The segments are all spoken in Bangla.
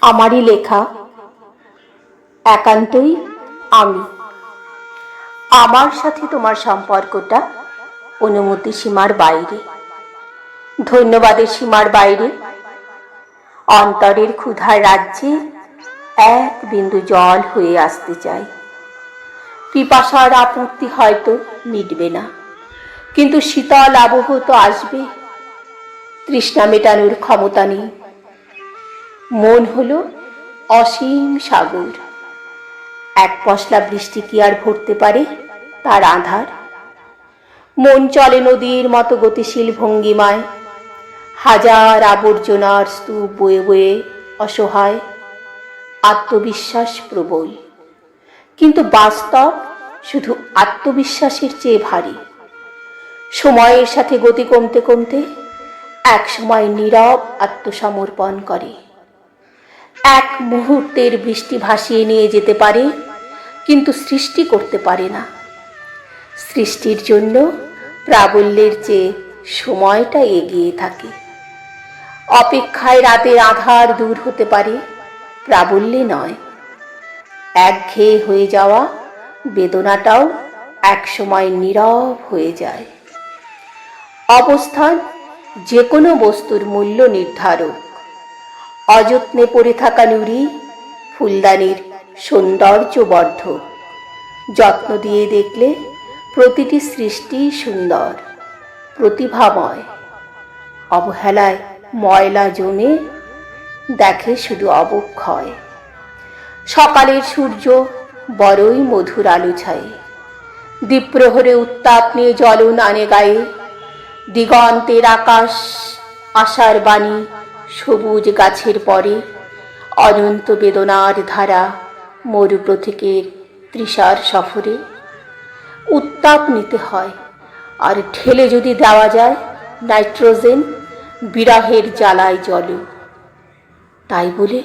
আমারই লেখা। একান্তই আমি। আমার সাথে তোমার সম্পর্কটা অনুমতি সীমার বাইরে। ধন্যবাদের সীমার বাইরে। অন্তরের ক্ষুধার রাজ্যে এক বিন্দু জল হয়ে আসতে চাই। পিপাসার আপত্তি হয়তো মিটবে না। কিন্তু শীতল আবহ তো আসবে। তৃষ্ণা মেটানোর ক্ষমতা নেই। মন হলো অসীম সাগর। এক পশলা বৃষ্টি কি আর ভরতে পারে তার আধার? মন চলে নদীর মতো গতিশীল ভঙ্গিমায়। হাজার আবর্জনার স্তূপ বয়ে বয়ে অসহায়, আত্মবিশ্বাস প্রবল। কিন্তু বাস্তব শুধু আত্মবিশ্বাসের চেয়ে ভারী। সময়ের সাথে গতি কমতে কমতে এক সময় নীরব আত্মসমর্পণ করে। এক মুহূর্তের বৃষ্টি ভাসিয়ে নিয়ে যেতে পারে, কিন্তু সৃষ্টি করতে পারে না। সৃষ্টির জন্য প্রাবল্যের চেয়ে সময়টা এগিয়ে থাকে। অপেক্ষায় রাতের আধার দূর হতে পারে, প্রাবল্যে নয়। একঘেয়ে হয়ে যাওয়া বেদনাটাও একসময় নীরব হয়ে যায়। অবস্থান যে কোনো বস্তুর মূল্য নির্ধারক। অযত্নে পড়ে থাকা নুড়ি, ফুলদানির সৌন্দর্য বর্ধক যত্ন দিয়ে দেখলে প্রতিটি সৃষ্টি সুন্দর, প্রতিভাময়। অবহেলায় ময়লা জমে দেখে শুধু অবক্ষয়। সকালের সূর্য বড়ই মধুর আলো ছায়ে। দ্বীপ্রহরে উত্তাপ নিয়ে জ্বলন আনে গায়ে। দিগন্তের আকাশ আশার বাণী সবুজ গাছের পরে, অনন্ত বেদনার ধারা মরু প্রতীকের তৃষার সফরে। উত্তাপ নিতে হয়, আর ঠেলে যদি দেওয়া যায়, নাইট্রোজেন বিরাহের জ্বালায় জল তাই বলে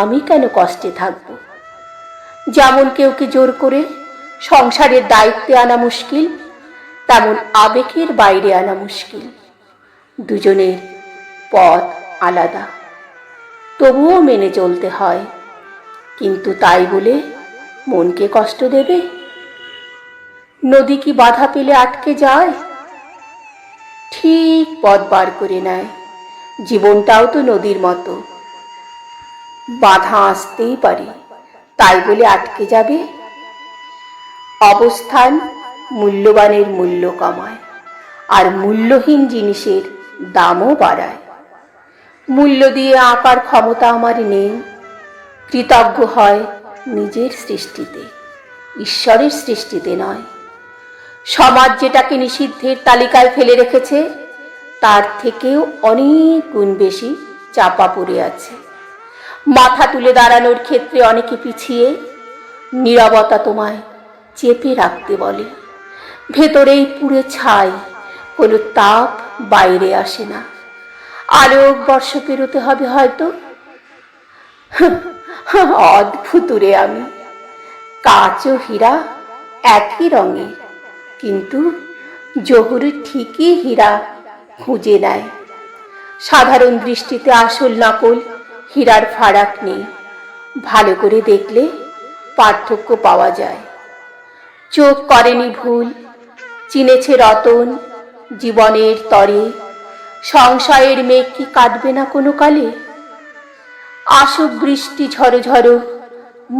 আমি কেন কষ্টে থাকব? যেমন কেউকে জোর করে সংসারের দায়িত্বে আনা মুশকিল, তেমন আবেগের বাইরে আনা মুশকিল। দুজনের পথ আলাদা। তবুও মেনে চলতে হয়। কিন্তু তাই বলে মনকে কষ্ট দেবে? নদী কি বাধা পেলে আটকে যায়? ঠিক পথ বার করে নেয়। জীবনটাও তো নদীর মতো। বাধা আসতেই পারে। তাই বলে আটকে যাবে? অবস্থান মূল্যবানের মূল্য কমায়। আর মূল্যহীন জিনিসের দামও বাড়ায়। মূল্য দিয়ে আঁকার ক্ষমতা আমার নেই। কৃতজ্ঞ হয় নিজের সৃষ্টিতে, ঈশ্বরের সৃষ্টিতে নয়। সমাজ যেটাকে নিষিদ্ধের তালিকায় ফেলে রেখেছে, তার থেকেও অনেক গুণ বেশি চাপা পড়ে আছে। মাথা তুলে দাঁড়ানোর ক্ষেত্রে অনেকে পিছিয়ে, নীরবতা তোমায় চেপে রাখতে বলে। ভেতরেই পুড়ে ছাই, কোনো তাপ বাইরে আসে না। আলোক বর্ষ পেরোতে হবে হয়তো। অদ্ভুত রে আমি। কাচ ও হীরা একই রঙে, কিন্তু জহুরি ঠিকই হীরা খুঁজে নেয়। সাধারণ দৃষ্টিতে আসল নকল হীরার ফারাক নেই। ভালো করে দেখলে পার্থক্য পাওয়া যায়। চোখ করেনি ভুল, চিনেছে রতন জীবনের তরে। সংশয়ের মেঘ কি কাটবে না কোনো কালে? আসুক বৃষ্টি ঝড়ো ঝড়ো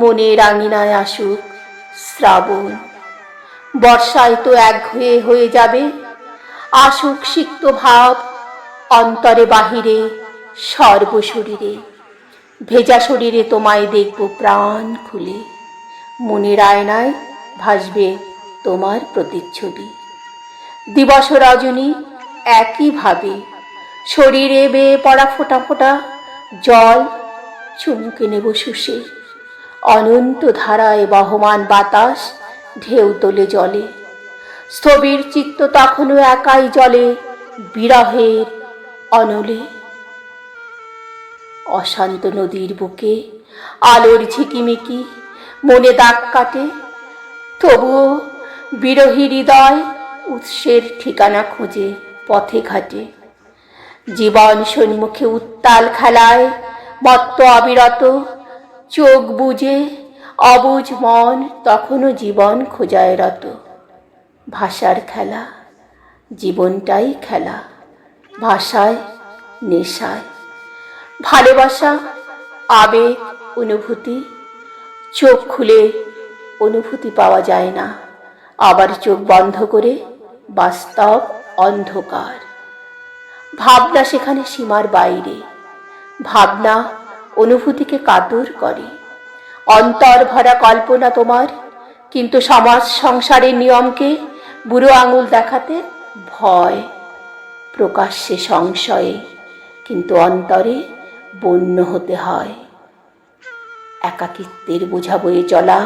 মনের আঙিনায় আসুক শ্রাবণ। বর্ষায় তো এক হয়ে হয়ে যাবে, আসুক সিক্ত ভাব অন্তরে বাহিরে, সর্বশরীরে। ভেজা শরীরে তোমায় দেখব প্রাণ খুলে মনের আয়নায় ভাসবে তোমার প্রতিচ্ছবি। দিবস রজনী একইভাবে শরীরে বেয়ে পড়া ফোটা ফোটা জল চুমুকে নেব শুষে। অনন্ত ধারায় বহমান বাতাস ঢেউ তোলে জলে। স্থবির চিত্ত তখনও একাই জলে, বিরহের অনলে। অশান্ত নদীর বুকে আলোর ঝিকিমিকি, মনে দাগ কাটে, তবুও বিরহী হৃদয় উৎসের ঠিকানা খোঁজে পথে ঘাটে। জীবন সন্মুখে উত্তাল খেলায়, মত্ত অবিরত, চোখ বুঝে অবুঝ মন তখনও জীবন খোঁজায় রত ভাষার খেলা, জীবনটাই খেলা, ভাষায়, নেশায়। ভালোবাসা, আবেগ, অনুভূতি, চোখ খুলে অনুভূতি পাওয়া যায় না। আবার চোখ বন্ধ করে বাস্তব অন্ধকার। ভাবনা সেখানে সীমার বাইরে। ভাবনা অনুভূতিকে কাতর করে। অন্তর ভরা কল্পনা তোমার, কিন্তু সমাজ সংসারের নিয়মকে বুড়ো আঙুল দেখাতে ভয়। প্রকাশ্যে সংশয়ে, কিন্তু অন্তরে বন্য হতে হয়। একাকিত্বের বোঝা বয়ে চলা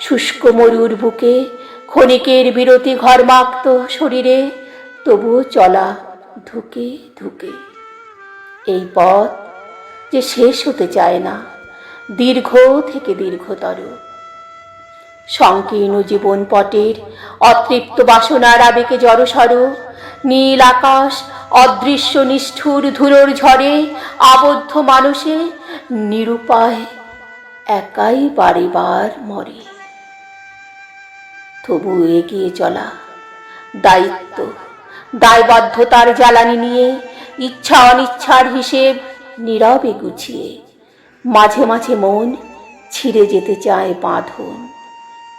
শুষ্ক মরুর বুকে, ক্ষণিকের বিরতি ঘরমাক্ত শরীরে তবুও চলা ধুকে ধুকে এই পথ যে শেষ হতে চায় না, দীর্ঘ থেকে দীর্ঘতর। সংকীর্ণ জীবন পটের অতৃপ্ত বাসনার আবেগে জড়সড়, নীল আকাশ, অদৃশ্য নিষ্ঠুর ধুলোর ঝড়ে আবদ্ধ মানুষে নিরুপায় একাই বারেবার মরে। তবু এগিয়ে চলা দায়িত্ব দায়বদ্ধতার জ্বালানি নিয়ে ইচ্ছা অনিচ্ছার হিসেব নীরবে গুছিয়ে। মাঝে মাঝে মন ছিঁড়ে যেতে চায় বাঁধন।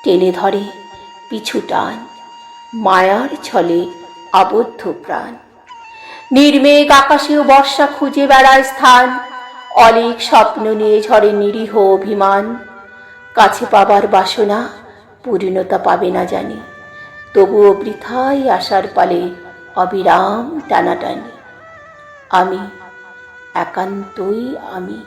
টেনে ধরে পিছু টান। মায়ার ছলে আবদ্ধ প্রাণ। নির্মেঘ আকাশেও বর্ষা খুঁজে বেড়ায় স্থান। অলিক স্বপ্ন নিয়ে ঝরে নিরীহ অভিমান। কাছে পাবার বাসনা পূর্ণতা পাবে না জানি। তবুও বৃথাই আসার পালে অবিরাম টানাটানি। আমি একান্তই আমি।